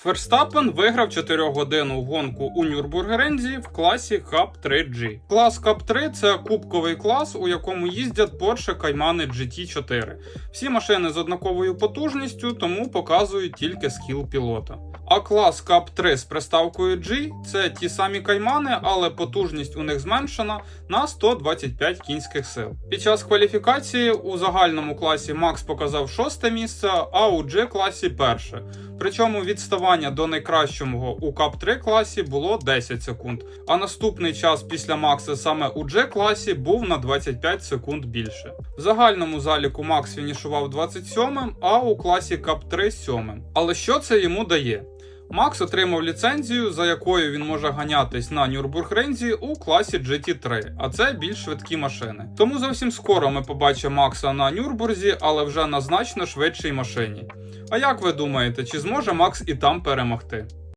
Ферстапен виграв 4-годинну гонку у Нюрбургерензі в класі Cup 3G. Клас Cup 3 це кубковий клас, у якому їздять Porsche Cayman GT4. Всі машини з однаковою потужністю, тому показують тільки скіл пілота. А клас Cup 3 з приставкою G це ті самі каймани, але потужність у них зменшена на 125 кінських сил. Під час кваліфікації у загальному класі Макс показав шосте місце, а у G класі перше. Причому відставання до найкращого у кап 3 класі було 10 секунд, а наступний час після Макса саме у G класі був на 25 секунд більше. В загальному заліку Макс фінішував 27-м, а у класі кап 3 7-м. Але що це йому дає? Макс отримав ліцензію, за якою він може ганятись на Нюрбургрензі у класі GT3, а це більш швидкі машини. Тому зовсім скоро ми побачимо Макса на Нюрбурзі, але вже на значно швидшій машині. А як ви думаєте, чи зможе Макс і там перемогти?